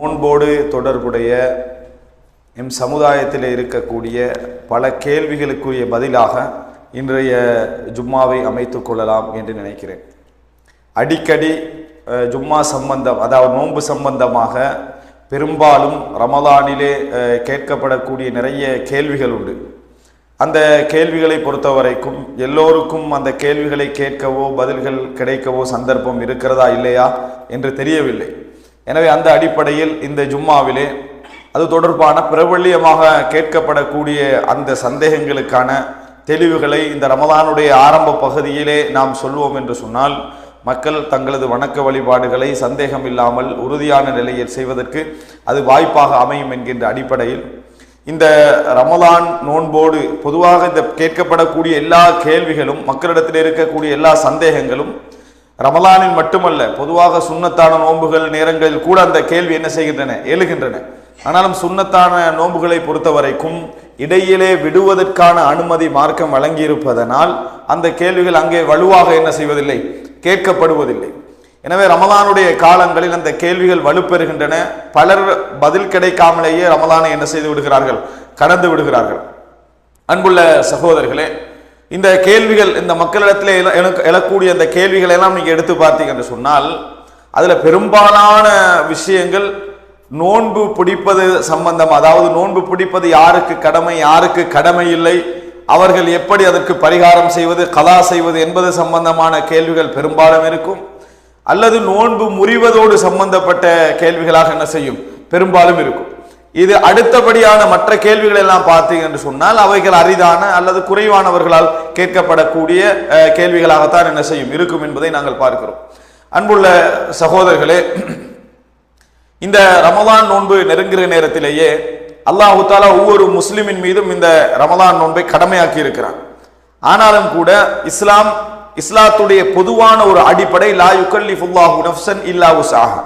நோன்போடு தொடர்புடைய எம் சமுதாயத்தில் இருக்கக்கூடிய பல கேள்விகளுக்குரிய பதிலாக இன்றைய ஜும்மாவை அமைத்துக் கொள்ளலாம் என்று நினைக்கிறேன். அடிக்கடி ஜும்மா சம்பந்தம் அதாவது நோன்பு சம்பந்தமாக பெரும்பாலும் ரமதானிலே கேட்கப்படக்கூடிய நிறைய கேள்விகள் உண்டு. அந்த கேள்விகளை பொறுத்தவரைக்கும் எல்லோருக்கும் அந்த கேள்விகளை கேட்கவோ பதில்கள் கிடைக்கவோ சந்தர்ப்பம் இருக்கிறதா இல்லையா என்று தெரியவில்லை. எனவே அந்த அடிப்படையில் இந்த ஜும்மாவிலே அது தொடர்பான பிரபல்யமாக கேட்கப்படக்கூடிய அந்த சந்தேகங்களுக்கான தெளிவுகளை இந்த ரமதானுடைய ஆரம்ப பகுதியிலே நாம் சொல்வோம் என்று சொன்னால் மக்கள் தங்களது வணக்க வழிபாடுகளை சந்தேகம் இல்லாமல் உறுதியான நிலையில் செய்வதற்கு அது வாய்ப்பாக அமையும் என்கின்ற அடிப்படையில் இந்த ரமலான் நோன்போடு பொதுவாக இந்த கேட்கப்படக்கூடிய எல்லா கேள்விகளும் மக்களிடத்தில் இருக்கக்கூடிய எல்லா சந்தேகங்களும் ரமலானில் மட்டுமல்ல பொதுவாக சுண்ணத்தான நோன்புகள் நேரங்களில் கூட அந்த கேள்வி என்ன செய்கின்றன? எழுகின்றன. ஆனாலும் சுண்ணத்தான நோன்புகளை பொறுத்தவரைக்கும் இடையிலே விடுவதற்கான அனுமதி மார்க்கம் வழங்கியிருப்பதனால் அந்த கேள்விகள் அங்கே வலுவாக என்ன செய்வதில்லை? கேட்கப்படுவதில்லை. எனவே ரமலானுடைய காலங்களில் அந்த கேள்விகள் வலுப்பெறுகின்றன. பலர் பதில் கிடைக்காமலேயே ரமலானை என்ன செய்து விடுகிறார்கள்? கடந்து விடுகிறார்கள். அன்புள்ள சகோதரர்களே இந்த கேள்விகள் இந்த மக்களிடத்தில் எழக்கூடிய அந்த கேள்விகளை எல்லாம் நீங்கள் எடுத்து பார்த்தீங்க என்று சொன்னால் அதில் பெரும்பாலான விஷயங்கள் நோன்பு பிடிப்பது சம்பந்தம் அதாவது நோன்பு பிடிப்பது யாருக்கு கடமை யாருக்கு கடமை இல்லை அவர்கள் எப்படி அதற்கு பரிகாரம் செய்வது கதா செய்வது என்பது சம்பந்தமான கேள்விகள் பெரும்பாலும் இருக்கும். அல்லது நோன்பு முறிவதோடு சம்பந்தப்பட்ட கேள்விகளாக என்ன செய்யும்? பெரும்பாலும் இருக்கும். இது அடுத்தபடியான மற்ற கேள்விகள் எல்லாம் பார்த்தீங்க என்று சொன்னால் அவைகள் அரிதான அல்லது குறைவானவர்களால் கேட்கப்படக்கூடிய கேள்விகளாகத்தான் என்ன செய்யும் இருக்கும் என்பதை நாங்கள் பார்க்கிறோம். அன்புள்ள சகோதரர்களே இந்த ரமதான் நோன்பு நெருங்குகிற நேரத்திலேயே அல்லாஹு தாலா ஒவ்வொரு முஸ்லிமின் மீதும் இந்த ரமதான் நோன்பை கடமையாக்கி இருக்கிறான் ஆனாலும் கூட இஸ்லாம் இஸ்லாத்துடைய பொதுவான ஒரு அடிப்படை லா யுகல்லிஃபுல்லாஹு நஃப்சன் இல்லா உஸாஹா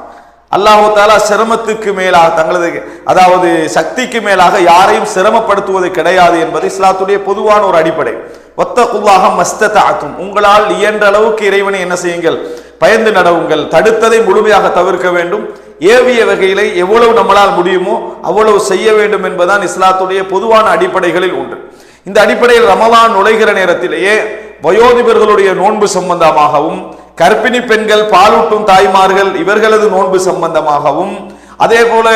அல்லாஹு தாலா சிரமத்துக்கு மேலாக தங்களது அதாவது சக்திக்கு மேலாக யாரையும் சிரமப்படுத்துவது கிடையாது என்பது இஸ்லாத்துடைய பொதுவான ஒரு அடிப்படை. ஒத்தகுல்லாக ஆக்கும் உங்களால் இயன்ற அளவுக்கு இறைவனை என்ன செய்யுங்கள்? பயந்து நடவுங்கள். தடுத்ததை முழுமையாக தவிர்க்க வேண்டும். ஏவிய வகையிலே எவ்வளவு நம்மளால் முடியுமோ அவ்வளவு செய்ய வேண்டும் என்பதுதான் இஸ்லாத்துடைய பொதுவான அடிப்படைகளில் ஒன்று. இந்த அடிப்படையில் ரமலான் நுழைகிற நேரத்திலேயே வயோதிபர்களுடைய நோன்பு சம்பந்தமாகவும் கர்ப்பிணி பெண்கள் பாலூட்டும் தாய்மார்கள் இவர்களது நோன்பு சம்பந்தமாகவும் அதே போல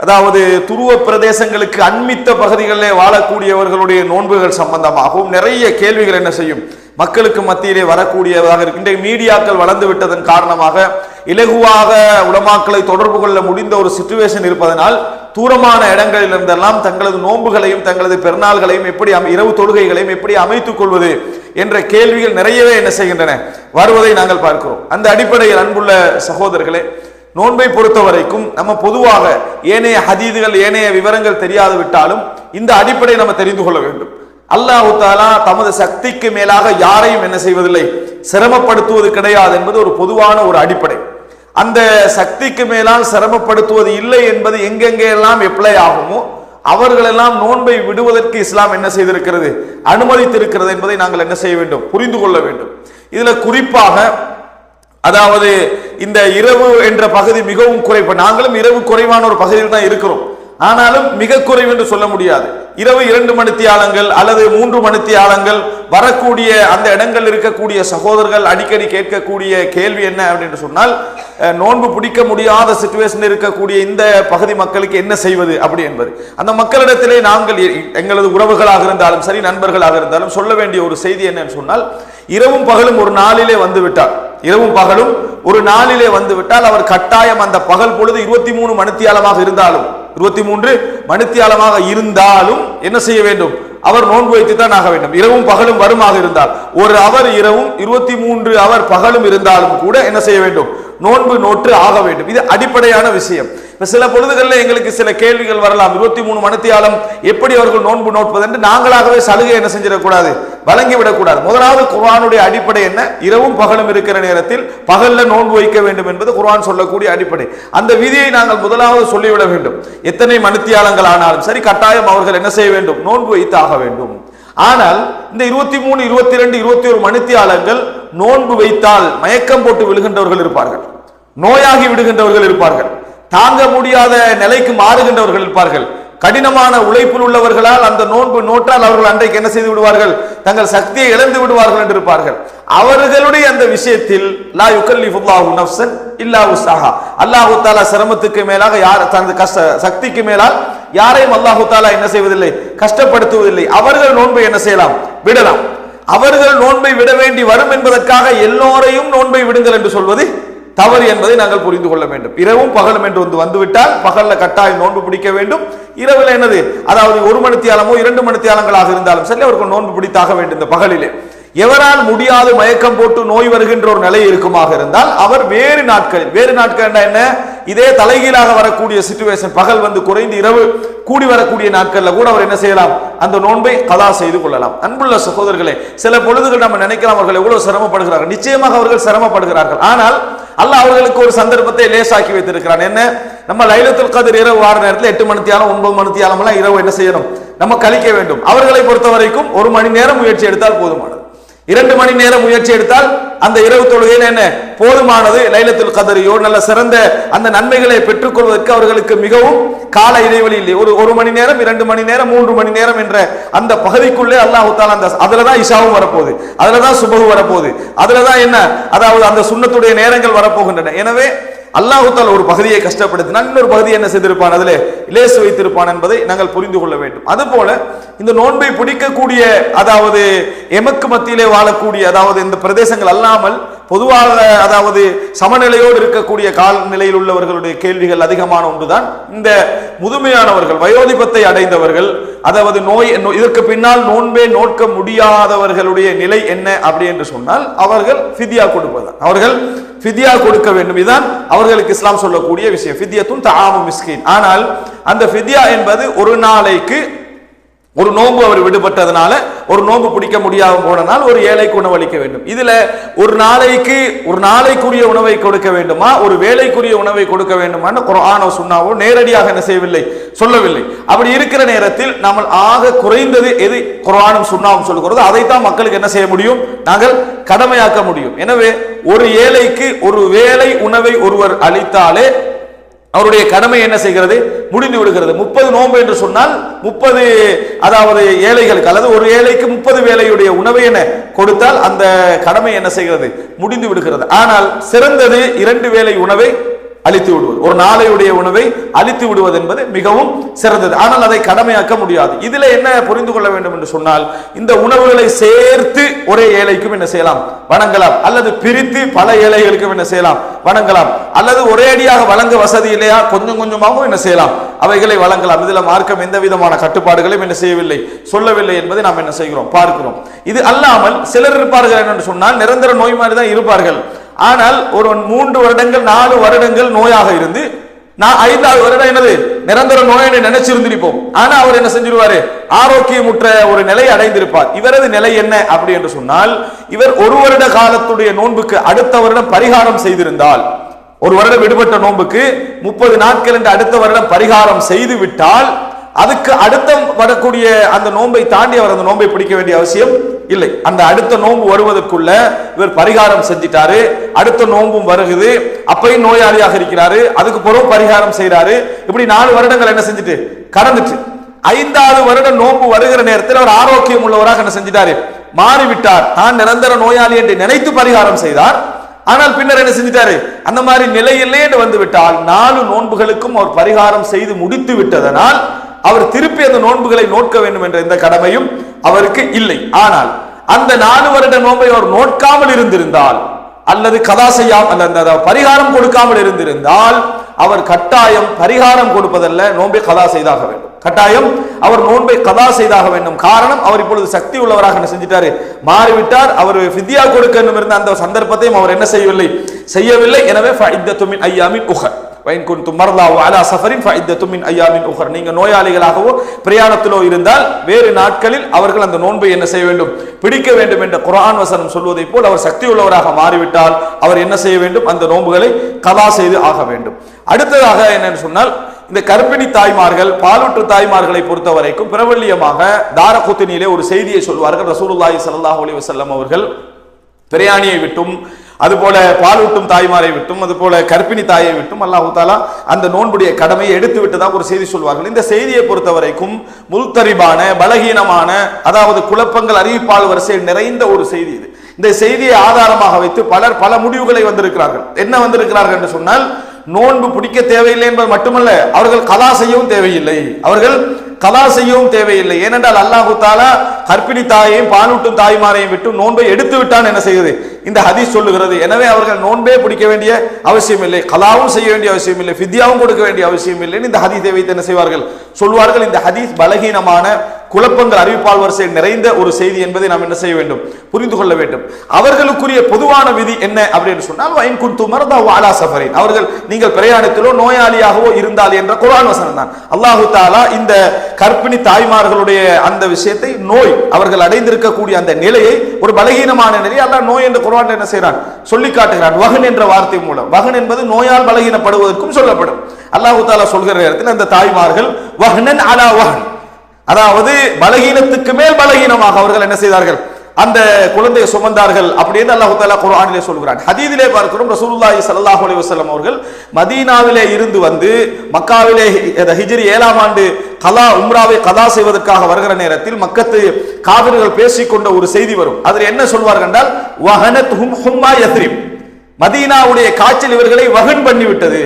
அதாவது துருவ பிரதேசங்களுக்கு அண்மித்த பகுதிகளிலே வாழக்கூடியவர்களுடைய நோன்புகள் சம்பந்தமாகவும் நிறைய கேள்விகள் என்ன செய்யும்? மக்களுக்கு மத்தியிலே வரக்கூடியதாக இருக்கின்ற மீடியாக்கள் வளர்ந்து விட்டதன் காரணமாக இலகுவாக உலமாக்களை தொடர்பு கொள்ள முடிந்த ஒரு சுச்சுவேஷன் இருப்பதனால் தூரமான இடங்களில் இருந்தெல்லாம் தங்களது நோன்புகளையும் தங்களது பெருநாள்களையும் எப்படி அமை- இரவு தொழுகைகளையும் எப்படி அமைத்துக் கொள்வது என்ற கேள்விகள் நிறையவே என்ன செய்கின்றன. வருவதை நாங்கள் பார்க்கிறோம். அந்த அடிப்படையில் அன்புள்ள சகோதரர்களே நோன்பை பொறுத்த வரைக்கும் நம்ம பொதுவாக ஏனைய ஹதீதுகள் ஏனைய விவரங்கள் தெரியாது விட்டாலும் இந்த அடிப்படை நம்ம தெரிந்து கொள்ள வேண்டும். அல்லாஹு தாலா தமது சக்திக்கு மேலாக யாரையும் என்ன செய்வதில்லை சிரமப்படுத்துவது கிடையாது என்பது ஒரு பொதுவான ஒரு அடிப்படை. அந்த சக்திக்கு மேலால் சிரமப்படுத்துவது இல்லை என்பது எங்கெங்கே எல்லாம் எப்ளை ஆகுமோ அவர்களெல்லாம் நோன்பை விடுவதற்கு இஸ்லாம் என்ன செய்திருக்கிறது அனுமதித்திருக்கிறது என்பதை நாங்கள் என்ன செய்ய வேண்டும் புரிந்து கொள்ள வேண்டும். இதுல குறிப்பாக அதாவது இந்த இரவு என்ற பகுதி மிகவும் குறைப்பு நாங்களும் இரவு குறைவான ஒரு பகுதியில் தான் இருக்கிறோம். ஆனாலும் மிக குறைவு என்று சொல்ல முடியாது. இரவு இரண்டு மணித்தியாலங்கள் அல்லது மூன்று மணித்தியாலங்கள் வரக்கூடிய அந்த இடங்கள் இருக்கக்கூடிய சகோதரர்கள் அடிக்கடி கேட்கக்கூடிய கேள்வி என்ன அப்படின்னு சொன்னால் நோன்பு பிடிக்க முடியாத சுச்சுவேஷன் இருக்கக்கூடிய இந்த பகுதி மக்களுக்கு என்ன செய்வது அப்படி என்பது. அந்த மக்களிடத்திலே நாங்கள் எங்களது உறவுகளாக இருந்தாலும் சரி நண்பர்களாக இருந்தாலும் சொல்ல வேண்டிய ஒரு செய்தி என்னன்னு சொன்னால் இரவும் பகலும் ஒரு நாளிலே வந்து விட்டார். இரவும் பகலும் ஒரு நாளிலே வந்து விட்டால் அவர் கட்டாயம் அந்த பகல் பொழுது இருபத்தி மூணு மணித்தியாலமாக இருந்தாலும் இருபத்தி மூன்று மணித்தியாலமாக இருந்தாலும் என்ன செய்ய வேண்டும்? அவர் நோன்பு வைத்து தான் ஆக வேண்டும். இரவும் பகலும் வருமாக இருந்தால். ஒரு அவர் இரவும் இருபத்தி மூன்று அவர் பகலும் இருந்தாலும் கூட என்ன செய்ய வேண்டும்? நோன்பு நோற்று ஆக வேண்டும். இது அடிப்படையான விஷயம். இப்போ சில பொழுதுகளில் எங்களுக்கு சில கேள்விகள் வரலாம். இருபத்தி மூணு மணித்தியாலம் எப்படி அவர்கள் நோன்பு நோட்பது என்று நாங்களாகவே சலுகை என்ன செஞ்சிடக்கூடாது? வழங்கி விடக்கூடாது. முதலாவது குரானுடைய அடிப்படை என்ன? இரவும் பகலும் இருக்கிற நேரத்தில் பகலில் நோன்பு வைக்க வேண்டும் என்பது குர்ஆன் சொல்லக்கூடிய அடிப்படை. அந்த விதியை நாங்கள் முதலாவது சொல்லிவிட வேண்டும். எத்தனை மணித்தியாலங்கள் ஆனாலும் சரி கட்டாயம் அவர்கள் என்ன செய்ய வேண்டும்? நோன்பு வைத்து ஆக வேண்டும். ஆனால் இந்த இருபத்தி மூணு இருபத்தி ரெண்டு இருபத்தி ஒரு மணித்தியாலங்கள் நோன்பு வைத்தால் மயக்கம் போட்டு விழுகின்றவர்கள் இருப்பார்கள். நோயாகி விடுகின்றவர்கள் இருப்பார்கள். தாங்க முடியாத நிலைக்கு மாறுகின்றவர்கள் இருப்பார்கள். கடினமான உழைப்பில் உள்ளவர்களால் அந்த நோன்பு நோற்றால் அவர்கள் அன்றைக்கு என்ன செய்து விடுவார்கள்? தங்கள் சக்தியை இழந்து விடுவார்கள் என்று இருப்பார்கள். அவர்களுடைய அந்த விஷயத்தில் லா யுகல்லிஃபுல்லாஹு நஃப்சன் இல்லா உசாஹா அல்லாஹு தாலா சிரமத்துக்கு மேலாக யார் தனது கஷ்ட சக்திக்கு மேலால் யாரையும் அல்லாஹு தாலா என்ன செய்வதில்லை? கஷ்டப்படுத்துவதில்லை. அவர்கள் நோன்பை என்ன செய்யலாம்? விடலாம். அவர்கள் நோன்பை விட வேண்டி வரும் என்பதற்காக எல்லோரையும் நோன்பை விடுங்கள் என்று சொல்வது தவறு என்பதை நாங்கள் புரிந்து கொள்ள வேண்டும். இரவும் பகலும் என்று வந்து வந்துவிட்டால் பகல்ல கட்டாயம் நோன்பு பிடிக்க வேண்டும். இரவில் என்னது? அதாவது ஒரு மணித்தியாலமோ இரண்டு மணித்தியாலங்களாக இருந்தாலும் சரி அவருக்கு நோன்பு பிடித்தாக வேண்டும் இந்த பகலிலே. எவரால் முடியாது மயக்கம் போட்டு நோய் வருகின்ற ஒரு நிலை இருக்குமாக இருந்தால் அவர் வேறு நாட்களில் வேறு நாட்கள் என்ன? இதே தலைகீழாக வரக்கூடிய சுச்சுவேஷன் பகல் வந்து குறைந்து இரவு கூடி வரக்கூடிய நாட்கள்ல கூட அவர் என்ன செய்யலாம்? அந்த நோன்பை கதா செய்து கொள்ளலாம். அன்புள்ள சகோதரர்களே சில பொழுதுகள் நம்ம நினைக்கலாம் அவர்கள் எவ்வளவு சிரமப்படுகிறார்கள். நிச்சயமாக அவர்கள் சிரமப்படுகிறார்கள். ஆனால் அல்லாஹ் அவர்களுக்கு ஒரு சந்தர்ப்பத்தை லேசாக்கி வைத்திருக்கிறான். என்ன? நம்ம லைலத்துல் கதிர் இரவு வார நேரத்தில் எட்டு மணித்தியாலம் ஒன்பது மணித்தியாலம் எல்லாம் இரவு என்ன செய்யணும்? நம்ம கழிக்க வேண்டும். அவர்களை பொறுத்த வரைக்கும் ஒரு மணி நேரம் முயற்சி எடுத்தால் போதுமானது. இரண்டு மணி நேரம் முயற்சி எடுத்தால் அந்த இரவு தொழுகையில் என்ன? போதுமானது லைலத்துல் கதறியோ நல்ல சிறந்த அந்த நன்மைகளை பெற்றுக்கொள்வதற்கு அவர்களுக்கு மிகவும் கால இடைவெளி இல்லை. ஒரு ஒரு மணி நேரம் இரண்டு மணி நேரம் மூன்று மணி நேரம் என்ற அந்த பகுதிக்குள்ளே அல்லாஹு தாலா அந்த அதுல தான் இஷாவும் வரப்போகுது. அதுல தான் சுபகு வரப்போகுது. அதுல தான் என்ன? அதாவது அந்த சுண்ணத்துடைய நேரங்கள் வரப்போகின்றன. எனவே அல்லாஹுத்தால் ஒரு பகுதியை கஷ்டப்படுத்தினால் இன்னொரு பகுதியை என்ன செய்திருப்பான் அதில் இலேசு வைத்திருப்பான் என்பதை நாங்கள் புரிந்து கொள்ள வேண்டும். அதுபோல இந்த நோன்பை பிடிக்கக்கூடிய அதாவது எமக்கு மத்தியிலே வாழக்கூடிய அதாவது இந்த பிரதேசங்கள் அல்லாமல் பொதுவாக அதாவது சமநிலையோடு இருக்கக்கூடிய காலநிலையில் உள்ளவர்களுடைய கேள்விகள் அதிகமான ஒன்றுதான். இந்த முதுமையானவர்கள் வயோதிபத்தை அடைந்தவர்கள் அதாவது நோய் நோ- இதற்கு பின்னால் நோன்பே நோட்க முடியாதவர்களுடைய நிலை என்ன அப்படி என்று சொன்னால் அவர்கள் ஃபிதியா கொடுப்பதுதான். அவர்கள் ஃபிதியா கொடுக்க வேண்டும். இதுதான் அவர்களுக்கு இஸ்லாம் சொல்லக்கூடிய விஷயம். ஃபிதியத்துன் தாமும் மிஸ்கின். ஆனால் அந்த ஃபிதியா என்பது ஒரு நாளைக்கு ஒரு நோன்பு அவர் விடுபட்டதுனால ஒரு நோன்பு பிடிக்க முடியாம போனனால் ஒரு ஏழைக்கு உணவளிக்க வேண்டும். இதுல ஒரு நாளைக்கு ஒரு நாளைக்குரிய உணவை கொடுக்க வேண்டுமா? ஒரு வேலைக்குரிய உணவை கொடுக்க வேண்டுமான்னு குரானோ சுன்னாவோ நேரடியாக என்ன செய்யவில்லை சொல்லவில்லை. அப்படி இருக்கிற நேரத்தில் நம்ம ஆக குறைந்தது எது? குரானும் சுண்ணாவும் சொல்லுகிறதோ. அதைத்தான் மக்களுக்கு என்ன செய்ய முடியும்? நாங்கள் கடமையாக்க முடியும். எனவே ஒரு ஏழைக்கு ஒரு வேலை உணவை ஒருவர் அளித்தாலே அவருடைய கடமை என்ன செய்கிறது? முடிந்து விடுகிறது. முப்பது நோன்பு என்று சொன்னால் முப்பது அதாவது ஏழைகளுக்கு அல்லது ஒரு ஏழைக்கு முப்பது வேலையுடைய உணவை என கொடுத்தால் அந்த கடமை என்ன செய்கிறது? முடிந்து விடுகிறது. ஆனால் சிறந்தது இரண்டு வேலை உணவை அழித்து விடுவது. ஒரு நாளையுடைய உணவை அழித்து விடுவது என்பது மிகவும் சிறந்தது. ஆனால் அதை கடமையாக்க முடியாது. இதுல என்ன புரிந்து கொள்ள வேண்டும் என்று சொன்னால் இந்த உணவுகளை சேர்த்து ஒரே ஏழைக்கும் என்ன செய்யலாம்? வணங்கலாம். அல்லது பிரித்து பல ஏழைகளுக்கும் என்ன செய்யலாம்? வணங்கலாம். அல்லது ஒரே அடியாக வழங்க வசதி இல்லையா? கொஞ்சம் கொஞ்சமாகவும் என்ன செய்யலாம்? அவைகளை வழங்கலாம். இதுல மார்க்கம் எந்த விதமான கட்டுப்பாடுகளையும் என்ன செய்யவில்லை. சொல்லவில்லை என்பதை நாம் என்ன செய்கிறோம்? பார்க்கிறோம். இது அல்லாமல் சிலர் இருப்பார்கள் என்று சொன்னால் நிரந்தர நோய் மாதிரி தான் இருப்பார்கள். ஆனால் ஒரு மூன்று வருடங்கள் நாலு வருடங்கள் நோயாக இருந்து நான் ஐந்தாவது வருடம் என்னது? நிரந்தர நோயை நினைச்சிருந்திருப்போம். ஆனா அவர் என்ன செஞ்சிருவாரு? ஆரோக்கியமுற்ற ஒரு நிலை அடைந்திருப்பார். இவரது நிலை என்ன அப்படி என்று சொன்னால் இவர் ஒரு வருட காலத்துடைய நோன்புக்கு அடுத்த வருடம் பரிகாரம் செய்திருந்தால் ஒரு வருடம் விடுபட்ட நோன்புக்கு முப்பது நாட்கள் என்று அடுத்த வருடம் பரிகாரம் செய்து விட்டால் அதுக்கு அடுத்த வரக்கூடிய அந்த நோன்பை தாண்டி அவர் அந்த நோன்பை பிடிக்க வேண்டிய அவசியம் இல்லை. அந்த அடுத்த நோன்பு வருவதற்குள்ள இவர் பரிகாரம் செஞ்சிட்டாரு. அடுத்த நோன்பும் வருகுது. அப்பையும் நோயாளியாக இருக்கிறாரு. அதுக்கு பிறகு பரிகாரம் செய்யறாரு இப்படி நாலு வருடங்கள் என்ன செஞ்சுட்டு? கடந்துட்டு. ஐந்தாவது வருடம் நோன்பு வருகிற நேரத்தில் அவர் ஆரோக்கியம் உள்ளவராக என்ன செஞ்சிட்டாரு? மாறிவிட்டார். நான் நிரந்தர நோயாளி என்று நினைத்து பரிகாரம் செய்தார். ஆனால் பின்னர் என்ன செஞ்சிட்டாரு? அந்த மாதிரி நிலையிலே வந்து விட்டால் நாலு நோன்புகளுக்கும் அவர் பரிகாரம் செய்து முடித்து விட்டதனால் அவர் திருப்பி அந்த நோன்புகளை நோக்க வேண்டும் என்ற இந்த கடமையும் அவருக்கு இல்லை. ஆனால் அந்த நாலு வருட நோன்பை அவர் நோட்காமல் இருந்திருந்தால் அல்லது கதா செய்யாமல் அந்த பரிகாரம் கொடுக்காமல் இருந்திருந்தால் அவர் கட்டாயம் பரிகாரம் கொடுப்பதல்ல நோன்பை கதா செய்தாக வேண்டும். கட்டாயம் அவர் நோன்பை கதா செய்தாக வேண்டும். காரணம் அவர் இப்பொழுது சக்தி உள்ளவராக என்ன செஞ்சிட்டாரு? மாறிவிட்டார். அவர் ஃபித்யா கொடுக்க இருந்த அந்த சந்தர்ப்பத்தையும் அவர் என்ன செய்யவில்லை? செய்யவில்லை. எனவே ஐயாமின் உகர் வைன் குன்தும் மர்லாவோ அலா சஃபரின் ஃபஇத்தத்து மின் ஐயாமின் உஹர் நீங்கள் நோயாளிகளாகவோ பிரயாணத்திலோ இருந்தால் வேறு நாட்களில் அவர்கள் அந்த நோன்பை என்ன செய்ய வேண்டும்? பிடிக்க வேண்டும் என்ற குரான் வசனம் சொல்வதை போல் அவர் சக்தி உள்ளவராக மாறிவிட்டால் அவர் என்ன செய்ய வேண்டும்? அந்த நோன்புகளை கலா செய்து ஆக வேண்டும். அடுத்ததாக என்னன்னு சொன்னால் இந்த கர்ப்பிணி தாய்மார்கள் பாலூற்று தாய்மார்களை பொறுத்த வரைக்கும் பிரபல்யமாக தாரகுத்தினியிலே ஒரு செய்தியை சொல்வார்கள். ரசூலுல்லாஹி சல்லாஹ் அலி வசல்லம் அவர்கள் பிரயாணியை விட்டும் அதுபோல பாலூட்டும் தாய்மாரை விட்டும் அதுபோல கர்ப்பிணி தாயை விட்டும் அல்லாஹு தாலா அந்த நோன்புடைய கடமையை எடுத்து விட்டதாக ஒரு செய்தி சொல்வார்கள். இந்த செய்தியை பொறுத்த வரைக்கும் முல்தரிபான பலகீனமான அதாவது குழப்பங்கள் அறிவிப்பால் வரிசையில் நிறைந்த ஒரு செய்தி இது. இந்த செய்தியை ஆதாரமாக வைத்து பலர் பல முடிவுகளை வந்திருக்கிறார்கள். என்ன வந்திருக்கிறார்கள் என்று சொன்னால் நோன்பு பிடிக்க தேவையில்லை என்பது மட்டுமல்ல அவர்கள் கலா செய்யவும் தேவையில்லை. அவர்கள் கலா செய்யவும் தேவையில்லை. ஏனென்றால் அல்லாஹு தாலா கற்பிணி தாயையும் பாலூட்டும் தாய்மாரையும் விட்டு நோன்பை எடுத்து விட்டான் என்ன செய்யுது? இந்த ஹதீஸ் சொல்லுகிறது. எனவே அவர்கள் நோன்பே பிடிக்க வேண்டிய அவசியம் இல்லை. கலாவும் செய்ய வேண்டிய அவசியம் இல்லை. ஃபித்யாவும் கொடுக்க வேண்டிய அவசியம் இல்லைன்னு இந்த ஹதீஸை வைத்து என்ன செய்வார்கள்? சொல்வார்கள் இந்த ஹதீஸ் பலகீனமான குழப்பங்கள் அறிவிப்பால் வரிசையில் நிறைந்த ஒரு செய்தி என்பதை நாம் என்ன செய்ய வேண்டும்? புரிந்து கொள்ள வேண்டும். அவர்களுக்குரிய பொதுவான விதி என்ன அப்படின்னு சொன்னால் வயன் குந்து மரதா வாலா சஃபரின். அவர்கள் நீங்கள் பிரயாணத்திலோ நோயாளியாகவோ இருந்தால் என்ற குரான் வசனம் தான் அல்லாஹு தாலா இந்த கர்ப்பிணி தாய்மார்களுடைய அந்த விஷயத்தை நோய் அவர்கள் அடைந்திருக்கக்கூடிய அந்த நிலையை ஒரு பலகீனமான நிலையை அல்லாஹ் நோய் என்ற குரான் என்ன செய்கிறான் சொல்லி காட்டுகிறான். வகன் என்ற வார்த்தை மூலம். வகன் என்பது நோயால் பலகீனப்படுவதற்கும் சொல்லப்படும். அல்லாஹு தாலா சொல்கிற நேரத்தில் அந்த தாய்மார்கள் வகனன் அலா வஹன். அதாவது பலகீனத்துக்கு மேல் பலகீனமாக அவர்கள் என்ன செய்தார்கள்? அந்த குழந்தையை சுமந்தார்கள் அப்படின்னு அல்லாஹு தாலா குரானிலே சொல்கிறான். ஹதீதிலே பார்க்கிறோம் ரசூலுல்லாஹி சல்லாஹ் அலி வசலம் அவர்கள் மதீனாவிலே இருந்து வந்து மக்காவிலே ஹிஜரி ஹிஜ்ரி ஏழாம் ஆண்டு கலா உம்ராவை கலா செய்வதற்காக வருகிற நேரத்தில் மக்கத்து காவிர்கள் பேசிக்கொண்ட ஒரு செய்தி வரும். அதில் என்ன சொல்வார்கள் என்றால் வஹனத் ஹும் ஹும்மா யத்ரிம் மதீனாவுடைய காய்ச்சல் இவர்களை வகன் பண்ணிவிட்டது.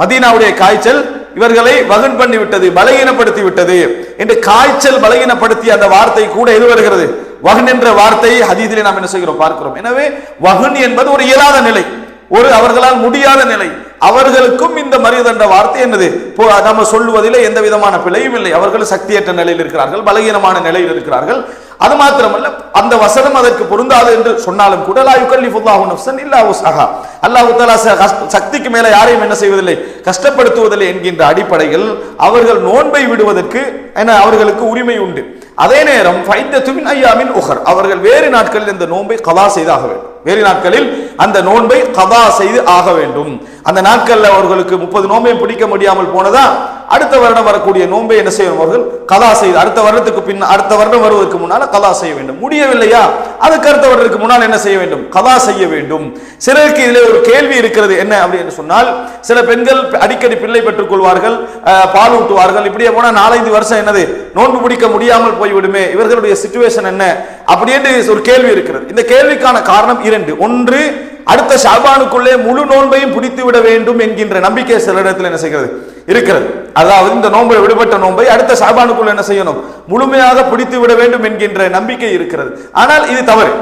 மதீனாவுடைய காய்ச்சல் இவர்களை வகன் பண்ணி விட்டது பலகீனப்படுத்தி விட்டது என்று காய்ச்சல் பலகீனப்படுத்திய அந்த வார்த்தை கூட எது வருகிறது? வகன் என்ற வார்த்தையை ஹதீதிலே நாம் என்ன செய்கிறோம் பார்க்கிறோம். எனவே வகன் என்பது ஒரு இயலாத நிலை ஒரு அவர்களால் முடியாத நிலை. அவர்களுக்கும் இந்த மரியதண்ட வார்த்தை என்னது? நம்ம சொல்லுவதில் எந்த விதமான பிழையும் இல்லை. அவர்கள் சக்தியற்ற நிலையில் இருக்கிறார்கள் பலகீனமான நிலையில் இருக்கிறார்கள். அது மாத்திரமல்ல அந்த வசனம் அதற்கு பொருந்தாது என்று சொன்னாலும் கூட லா யுகல்லிஃபுல்லாஹு நஃப்ஸன் இல்லா உஸ்அஹா. அல்லாஹ் தஆலா சக்திக்கு மேல யாரையும் என்ன செய்வதில்லை கஷ்டப்படுத்துவதில்லை என்கின்ற அடிப்படையில் அவர்கள் நோன்பை விடுவதற்கு என அவர்களுக்கு உரிமை உண்டு. அதே நேரம் ஃபைத்தத்துமின் ஐயாமின் உஹர். அவர்கள் வேறு நாட்களில் இந்த நோன்பை கலா செய்தாக வேண்டும். வேறு நாட்களில் அந்த நோன்பை கதா செய்து ஆக வேண்டும். அந்த நாட்களில் அவர்களுக்கு முப்பது நோன்பையும் பிடிக்க முடியாமல் போனதா? அடுத்த வருடம் வரக்கூடிய நோன்பை என்ன செய்யணும் அவர்கள்? கதா செய்து அடுத்த வருடத்துக்கு பின் அடுத்த வருடம் வருவதற்கு முன்னால் கதா செய்ய வேண்டும். முடியவில்லையா? அதுக்கு அடுத்த வருடத்துக்கு முன்னால் என்ன செய்ய வேண்டும்? கதா செய்ய வேண்டும். சிலருக்கு இதிலே ஒரு கேள்வி இருக்கிறது. என்ன அப்படின்னு சொன்னால் சில பெண்கள் அடிக்கடி பிள்ளை பெற்றுக் கொள்வார்கள் பால் ஊட்டுவார்கள். இப்படியே போனால் நாலஞ்சு வருஷம் என்னது? நோன்பு பிடிக்க முடியாமல் போய்விடுமே. இவர்களுடைய சுச்சுவேஷன் என்ன? அப்படி என்று ஒரு கேள்வி இருக்கிறது. இந்த கேள்விக்கான காரணம் இரண்டு. ஒன்று அடுத்த ஷாபானுக்குள்ளே முழு நோன்பையும் பிடித்து விட வேண்டும் என்கின்ற நம்பிக்கை சில இடத்தில் என்ன செய்கிறது? இருக்கிறது. அதாவது இந்த நோன்பை விடுபட்ட நோன்பை அடுத்த சாபானுக்குள்ள என்ன செய்யணும்? முழுமையாக பிடித்து விட வேண்டும் என்கின்ற நம்பிக்கை இருக்கிறது. ஆனால் இது தவறு.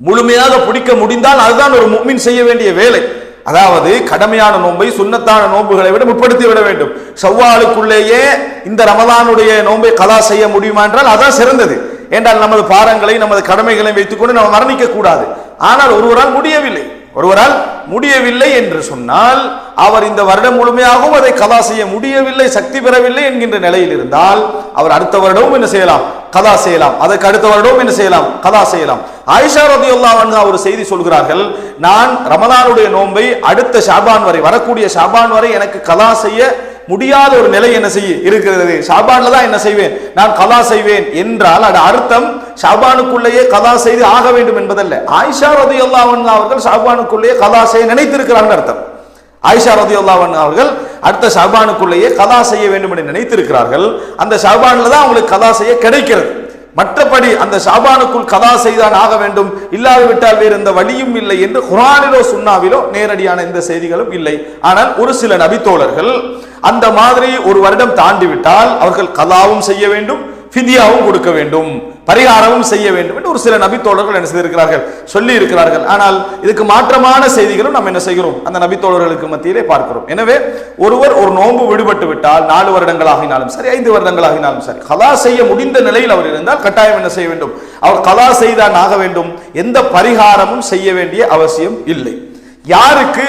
முழுமையாக பிடிக்க முடிந்தால் அதுதான் ஒரு மும்மின் செய்ய வேண்டிய வேலை. அதாவது கடமையான நோன்பை சுண்ணத்தான நோன்புகளை விட முற்படுத்தி விட வேண்டும். செவ்வாளுக்குள்ளேயே இந்த ரமலானுடைய நோன்பை கலா செய்ய முடியுமா என்றால் அதான் சிறந்தது. என்றால் நமது பாரங்களை நமது கடமைகளை வைத்துக்கொண்டு நம்ம மரணிக்க கூடாது ஆனால் ஒருவரால் முடியவில்லை. ஒருவரால் முடியவில்லை என்று சொன்னால் அவர் இந்த வருடம் முழுமையாகவும் அதை கதா செய்ய முடியவில்லை சக்தி பெறவில்லை என்கின்ற நிலையில் இருந்தால் அவர் அடுத்த வருடமும் என்ன செய்யலாம்? கதா செய்யலாம். அதற்கு அடுத்த வருடமும் என்ன செய்யலாம்? கதா செய்யலாம். ஆயிஷா ரதியுல்லாஹு ஒரு செய்தி சொல்கிறார்கள் நான் ரமதானுடைய நோன்பை அடுத்த ஷாபான் வரை வரக்கூடிய ஷாபான் வரை எனக்கு கதா செய்ய முடியாத ஒரு நிலை என்ன செய்ய இருக்கிறது? ஷாபான்ல தான் என்ன செய்வேன்? நான் கதா செய்வேன் என்றால் அது அர்த்தம் ஷாபானுக்குள்ளேயே கதா செய்து ஆக வேண்டும் என்பதல்ல. ஆயிஷா ரதி அல்லாவன் அவர்கள் ஷாபானுக்குள்ளேயே கதா செய்ய நினைத்திருக்கிறார்கள் அர்த்தம். ஆயிஷா ரதி அல்லாவன் அவர்கள் அடுத்த ஷாபானுக்குள்ளேயே கதா செய்ய வேண்டும் என்று நினைத்திருக்கிறார்கள். அந்த ஷாபானில் தான் அவங்களுக்கு கதா செய்ய கிடைக்கிறது. மற்றபடி அந்த ஷாபானுக்குள் கதா செய்தான் ஆக வேண்டும். இல்லாது விட்டால் வேறு எந்த வழியும் இல்லை என்று குரானிலோ சுண்ணாவிலோ நேரடியான எந்த செய்திகளும் இல்லை. ஆனால் ஒரு சில நபித்தோழர்கள் அந்த மாதிரி ஒரு வருடம் தாண்டி விட்டால் அவர்கள் கதாவும் செய்ய வேண்டும் ஃபிதியாவும் கொடுக்க வேண்டும் பரிகாரமும் செய்ய வேண்டும் என்று ஒரு சில நபித்தோழர்கள் என்ன செய்திருக்கிறார்கள்? சொல்லி இருக்கிறார்கள் ஆனால் இதுக்கு மாற்றமான செய்திகளும் நாம் என்ன செய்கிறோம்? அந்த நபித்தோழர்களுக்கு மத்தியிலே பார்க்கிறோம். எனவே ஒருவர் ஒரு நோன்பு விடுபட்டு விட்டால் நாலு வருடங்களாகினாலும் சரி ஐந்து வருடங்களாகினாலும் சரி கதா செய்ய முடிந்த நிலையில் அவர் இருந்தால் கட்டாயம் என்ன செய்ய வேண்டும்? அவர் கதா செய்தான் ஆக வேண்டும். எந்த பரிகாரமும் செய்ய வேண்டிய அவசியம் இல்லை. யாருக்கு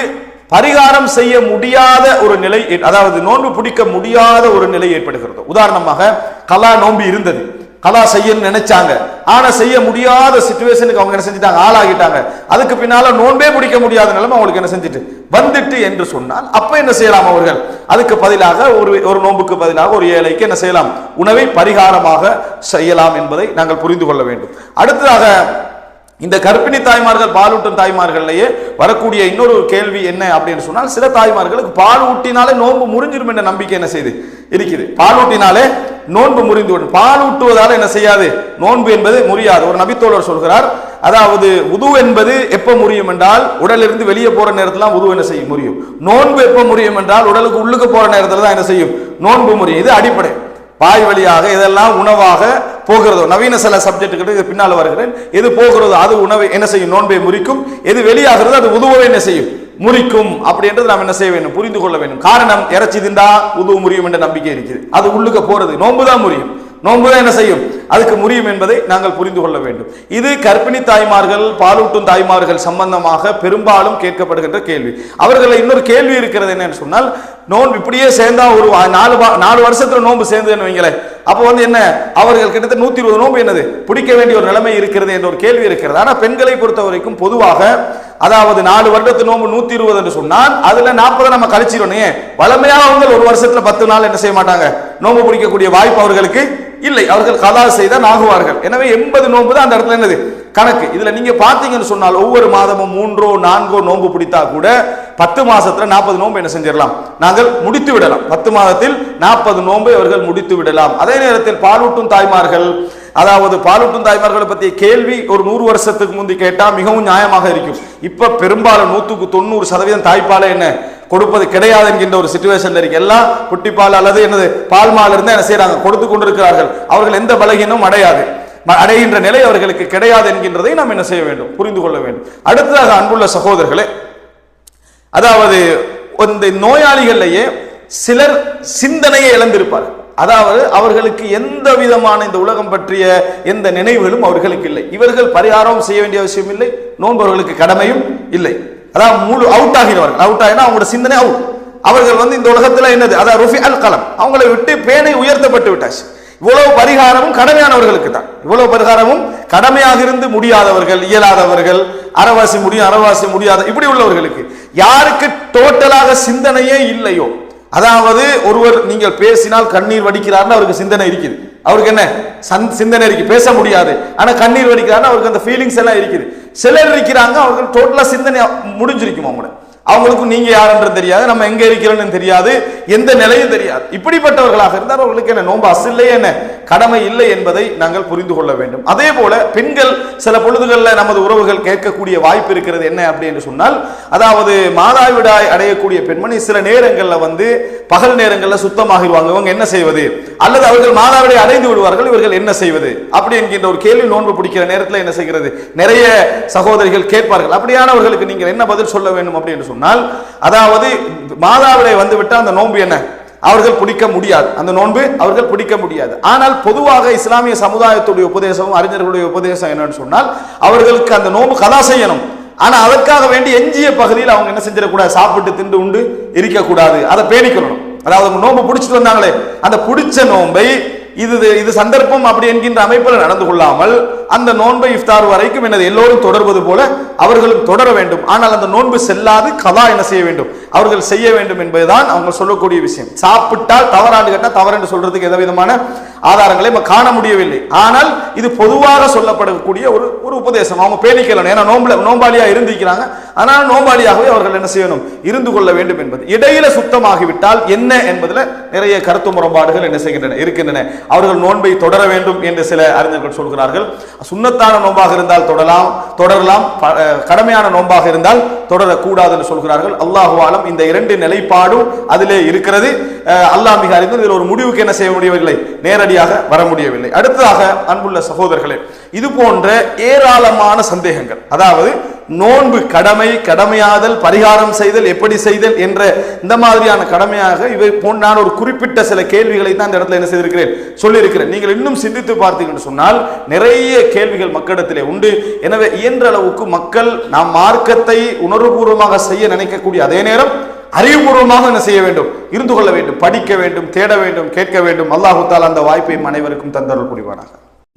பரிகாரம் செய்ய முடியாத ஒரு நிலை ஏற்- அதாவது நோன்பு பிடிக்க முடியாத ஒரு நிலை ஏற்படுகிறது. உதாரணமாக கலா நோன்பு இருந்தது. கலா செய்யணும்னு நினைச்சாங்க. ஆனா செய்ய முடியாத சுச்சுவேஷனுக்கு அவங்க என்ன செஞ்சுட்டாங்க? ஆளாகிட்டாங்க. அதுக்கு பின்னால நோன்பே பிடிக்க முடியாத நிலைமை அவங்களுக்கு என்ன செஞ்சுட்டு? வந்துட்டு என்று சொன்னால் அப்ப என்ன செய்யலாம் அவர்கள்? அதுக்கு பதிலாக ஒரு ஒரு நோன்புக்கு பதிலாக ஒரு ஏழைக்கு என்ன செய்யலாம்? உணவை பரிகாரமாக செய்யலாம் என்பதை நாங்கள் புரிந்து கொள்ள வேண்டும். அடுத்ததாக இந்த கர்ப்பிணி தாய்மார்கள் பாலூட்டும் தாய்மார்கள்லயே வரக்கூடிய இன்னொரு கேள்வி என்ன அப்படின்னு சொன்னால் சில தாய்மார்களுக்கு பால் ஊட்டினாலே நோன்பு முறிஞ்சிடும் என்ற நம்பிக்கை என்ன செய்யுது இருக்குது. பால் ஊட்டினாலே நோன்பு முறிந்து விடும். பால் ஊட்டுவதால் என்ன செய்யாது? நோன்பு என்பது முறியாது. ஒரு நபித்தோழர் சொல்கிறார் அதாவது உது என்பது எப்ப முறியும் என்றால் உடலிருந்து வெளியே போற நேரத்தில் உது என்ன செய்யும்? முறியும். நோன்பு எப்ப முறியும் என்றால் உடலுக்கு உள்ளுக்கு போற நேரத்தில் தான் என்ன செய்யும்? நோன்பு முறியும். இது அடிப்படை. பாய் வழியாக இதெல்லாம் உணவாக போகிறதோ நவீன சில சப்ஜெக்ட் பின்னால் வருகிறேன். எது போகிறதோ அது உணவை என்ன செய்யும்? நோன்பை முறிக்கும். எது வெளியாகிறது அது உதவவே என்ன செய்யும்? முறிக்கும். அப்படின்றது நாம் என்ன செய்ய வேண்டும்? புரிந்து கொள்ள வேண்டும். காரணம் இறைச்சி திண்டா உதவு முறியும் என்ற நம்பிக்கை இருக்குது. அது உள்ளுக்க போறது. நோன்பு தான் முறியும். நோன்பு தான் என்ன செய்யும்? அதுக்கு முடியும் என்பதை நாங்கள் புரிந்து கொள்ள வேண்டும். இது கர்ப்பிணி தாய்மார்கள் பாலூட்டும் தாய்மார்கள் சம்பந்தமாக பெரும்பாலும் கேட்கப்படுகின்ற கேள்வி. அவர்களை இன்னொரு கேள்வி இருக்கிறது என்னன்னு சொன்னால் நோன்பு இப்படியே சேர்ந்தா ஒரு வா- நாலு நாலு வருஷத்துல நோன்பு சேர்ந்துன்னு வைங்களேன். அப்போ வந்து என்ன? அவர்கள் கிட்டத்தட்ட நூத்தி இருபது நோன்பு என்னது? பிடிக்க வேண்டிய ஒரு நிலைமை இருக்கிறது என்ற ஒரு கேள்வி இருக்கிறது. ஆனா பெண்களை பொறுத்த வரைக்கும் பொதுவாக அதாவது நாலு வருடத்து நோன்பு நூத்தி இருபது என்று சொன்னால் அதுல நாற்பது நம்ம கழிச்சிடணும். ஏன்? அவங்க ஒரு வருஷத்துல பத்து நாள் என்ன செய்ய மாட்டாங்க? நோன்பு பிடிக்கக்கூடிய வாய்ப்பு அவர்களுக்கு இல்லை அவர்கள் கதா செய்தால் ஆகுவார்கள் எனவே எண்பது நோன்பு தான் அந்த இடத்துல என்னது? கணக்கு. இதுல நீங்க பாத்தீங்கன்னு சொன்னால் ஒவ்வொரு மாதமும் மூன்றோ நான்கோ நோன்பு பிடித்தா கூட பத்து மாசத்துல நாற்பது நோன்பு என்ன செஞ்சிடலாம்? நாங்கள் முடித்து விடலாம். பத்து மாதத்தில் நாற்பது நோன்பை அவர்கள் முடித்து விடலாம். அதே நேரத்தில் பாலூட்டும் தாய்மார்கள் அதாவது பாலூட்டும் தாய்மார்களை பற்றிய கேள்வி ஒரு நூறு வருஷத்துக்கு முந்தி கேட்டால் மிகவும் நியாயமாக இருக்கும். இப்போ பெரும்பாலும் நூற்றுக்கு தொண்ணூறு சதவீதம் தாய்ப்பாலை என்ன? கொடுப்பது கிடையாது என்கின்ற ஒரு சுச்சுவேஷன்ல இருக்கு. எல்லாம் குட்டிப்பால் அல்லது எனது பால் இருந்தா என்ன செய்யறாங்க கொடுத்து கொண்டிருக்கிறார்கள். அவர்கள் எந்த பலகீனமும் அடையாது. அடைகின்ற நிலை அவர்களுக்கு கிடையாது என்கின்றதை நாம் என்ன செய்ய வேண்டும்? புரிந்து கொள்ள வேண்டும். அடுத்ததாக அன்புள்ள சகோதரர்களே அதாவது இந்த நோயாளிகள்லேயே சிலர் சிந்தனையை இழந்திருப்பார். அதாவது அவர்களுக்கு எந்த விதமான இந்த உலகம் பற்றிய எந்த நினைவுகளும் அவர்களுக்கு இல்லை. இவர்கள் பரிகாரம் செய்ய வேண்டிய அவசியம் இல்லை. நோன்பவர்களுக்கு கடமையும் இல்லை. அதாவது முழு அவுட் ஆகினவர்கள். அவுட் ஆகினா அவங்களோட சிந்தனை அவுட் அவர்கள் வந்து இந்த உலகத்தில் என்னது? அதாவது ருஃபி அல் கலம். அவங்களை விட்டு பேனை உயர்த்தப்பட்டு விட்டாச்சு. இவ்வளவு பரிகாரமும் கடமையானவர்களுக்கு தான். இவ்வளவு பரிகாரமும் கடமையாக இருந்து முடியாதவர்கள் இயலாதவர்கள் அறவாசி முடியும் அறவாசி முடியாத இப்படி உள்ளவர்களுக்கு. யாருக்கு டோட்டலாக சிந்தனையே இல்லையோ? அதாவது ஒருவர் நீங்கள் பேசினால் கண்ணீர் வடிக்கிறார்னு அவருக்கு சிந்தனை இருக்குது. அவருக்கு என்ன? சந் சிந்தனை இருக்கு. பேச முடியாது. ஆனா கண்ணீர் வடிக்கிறார்னு அவருக்கு அந்த ஃபீலிங்ஸ் எல்லாம் இருக்குது. சிலர் இருக்கிறாங்க அவருக்கு டோட்டலா சிந்தனை முடிஞ்சிருக்கும் அவங்கள அவங்களுக்கும் நீங்க யாருன்றது தெரியாது நம்ம எங்க இருக்கிறோம்னு தெரியாது எந்த நிலையும் தெரியாது. இப்படிப்பட்டவர்களாக இருந்தால் அவர்களுக்கு என்ன நோன்பு அசில்லையே என்ன கடமை இல்லை என்பதை நாங்கள் புரிந்து கொள்ள வேண்டும். அதே போல பெண்கள் சில பொழுதுகளில் நமது உறவுகள் கேட்கக்கூடிய வாய்ப்பு இருக்கிறது என்ன அப்படி என்று சொன்னால் அதாவது மாதாவிடாய் அடையக்கூடிய பெண்மணி சில நேரங்களில் வந்து பகல் நேரங்களில் சுத்தமாகிடுவாங்க. இவங்க என்ன செய்வது? அல்லது அவர்கள் மாதாவிடாய் அடைந்து விடுவார்கள் இவர்கள் என்ன செய்வது? அப்படி என்கின்ற ஒரு கேள்வி நோன்பு பிடிக்கிற நேரத்தில் என்ன செய்கிறது? நிறைய சகோதரிகள் கேட்பார்கள். அப்படியானவர்களுக்கு நீங்கள் என்ன பதில் சொல்ல வேண்டும் அப்படின்னு சொன்னால் சொன்னால் அதாவது மாதாவிடை வந்துவிட்டால் அந்த நோன்பு என்ன? அவர்கள் பிடிக்க முடியாது. அந்த நோன்பு அவர்கள் பிடிக்க முடியாது. ஆனால் பொதுவாக இஸ்லாமிய சமுதாயத்துடைய உபதேசமும் அறிஞர்களுடைய உபதேசம் என்னன்னு சொன்னால் அவர்களுக்கு அந்த நோன்பு கதா செய்யணும். ஆனால் அதற்காக வேண்டி எஞ்சிய பகுதியில் அவங்க என்ன செஞ்சிடக்கூடாது? சாப்பிட்டு திண்டு உண்டு இருக்கக்கூடாது. அதை பேணிக்கணும் அதாவது அவங்க நோன்பு பிடிச்சிட்டு வந்தாங்களே அந்த பிடிச்ச நோன்பை இது இது சந்தர்ப்பம் அப்படி என்கின்ற அமைப்பில் நடந்து கொள்ளாமல் அந்த நோன்பை இஃப்தார் வரைக்கும் எனது எல்லோரும் தொடர்வது போல அவர்களும் தொடர வேண்டும். ஆனால் அந்த நோன்பு செல்லாது கதா என்ன செய்ய வேண்டும்? அவர்கள் செய்ய வேண்டும் என்பதுதான் அவங்க சொல்லக்கூடிய விஷயம். சாப்பிட்டால் தவறாண்டு கேட்டால் தவறு என்று சொல்றதுக்கு எந்த விதமான ஆதாரங்களை நம்ம காண முடியவில்லை. ஆனால் இது பொதுவாக சொல்லப்படக்கூடிய ஒரு ஒரு உபதேசம். அவங்க பேணிக்கலாம் ஏன்னா நோம்புல நோம்பாளியாக இருந்திருக்கிறாங்க. ஆனால் நோம்பாளியாகவே அவர்கள் என்ன செய்யணும்? இருந்து கொள்ள வேண்டும் என்பது. இடையில சுத்தமாகிவிட்டால் என்ன என்பதில் நிறைய கருத்து முரண்பாடுகள் என்ன செய்கின்றன இருக்கின்றன. அவர்கள் நோன்பை தொடர வேண்டும் என்று சில அறிஞர்கள் சொல்கிறார்கள். சுண்ணத்தான நோன்பாக இருந்தால் தொடரலாம் தொடரலாம் ப- கடமையான நோன்பாக இருந்தால் தொடரக்கூடாது என்று சொல்கிறார்கள் அல்லாஹுவாலும் இந்த இரண்டு நிலைப்பாடும் அதிலே இருக்கிறது. அல்லாஹ் மிக அறிந்து இதில் ஒரு முடிவுக்கு என்ன செய்ய முடியவில்லை? நேரடியாக வர முடியவில்லை. அடுத்ததாக அன்புள்ள சகோதரர்களே இது போன்ற ஏராளமான சந்தேகங்கள். அதாவது நோன்பு கடமை கடமையாதல் பரிகாரம் செய்தல் எப்படி செய்தல் என்ற இந்த மாதிரியான கடமையாக இவை போன்ற நான் ஒரு குறிப்பிட்ட சில கேள்விகளை தான் இந்த இடத்துல என்ன செய்திருக்கிறேன் சொல்லியிருக்கிறேன். நீங்கள் இன்னும் சிந்தித்து பார்த்தீங்கன்னு சொன்னால் நிறைய கேள்விகள் மக்களிடத்திலே உண்டு. எனவே இயன்ற அளவுக்கு மக்கள் நாம் மார்க்கத்தை உணர்வுபூர்வமாக செய்ய நினைக்கக்கூடிய அதே நேரம் அறிவுபூர்வமாக என்ன செய்ய வேண்டும்? இருந்து கொள்ள வேண்டும். படிக்க வேண்டும் தேட வேண்டும் கேட்க வேண்டும். அல்லாஹு தாலா அந்த வாய்ப்பை அனைவருக்கும் தந்தருள் புரிவானாக.